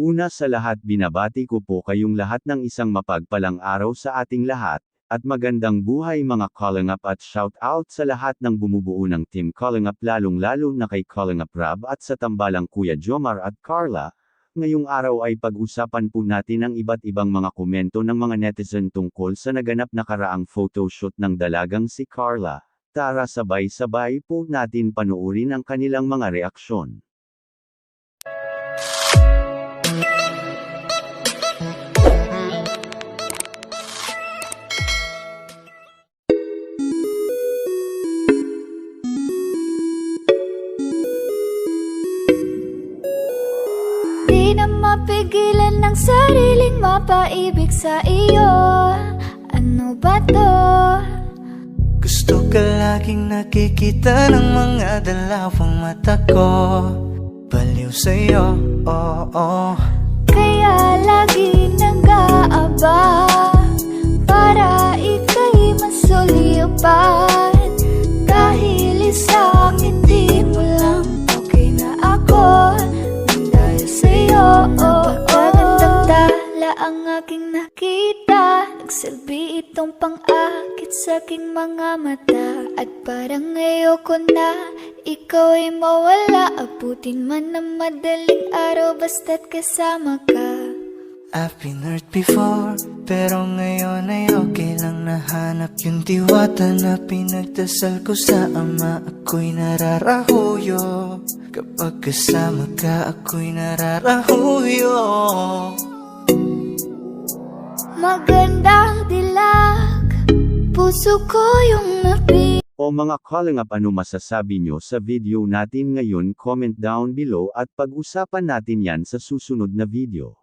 Una sa lahat binabati ko po kayong lahat ng isang mapagpalang araw sa ating lahat, at magandang buhay mga calling up at shout out sa lahat ng bumubuo ng team calling up lalong lalo na kay calling up Rab at sa tambalang Kuya Jomar at Carla. Ngayong araw ay pag-usapan po natin ang iba't ibang mga komento ng mga netizen tungkol sa naganap na karaang photoshoot ng dalagang si Carla. Tara sabay-sabay po natin panuorin ang kanilang mga reaksyon. Mapigilan ng sariling mapaibig sa iyo. Ano ba to? Gusto ka laging nakikita ng mga dalawang mata ko. Baliw sa'yo, oo. Oh, Kaya lagi nag-aabang Para ika'y masulipan Dahil isang hindi mo lang Okay na ako. Dahil sa'yo Napakagandang tala ang aking nakita. Nagsilbi itong pang-akit sa aking mga mata At parang ayoko na ikaw ay mawala. Abutin man ng madaling araw basta't kasama ka. I've been hurt before Pero ngayon ay okay lang nahanap Yung diwata na pinagdasal ko sa ama. Ako'y nararahuyo. Kapag kasama ka ako'y nararahuyo. Magandang dilag Puso ko yung napi O mga calling up ano masasabi nyo sa video natin ngayon comment down below at pag-usapan natin yan sa susunod na video.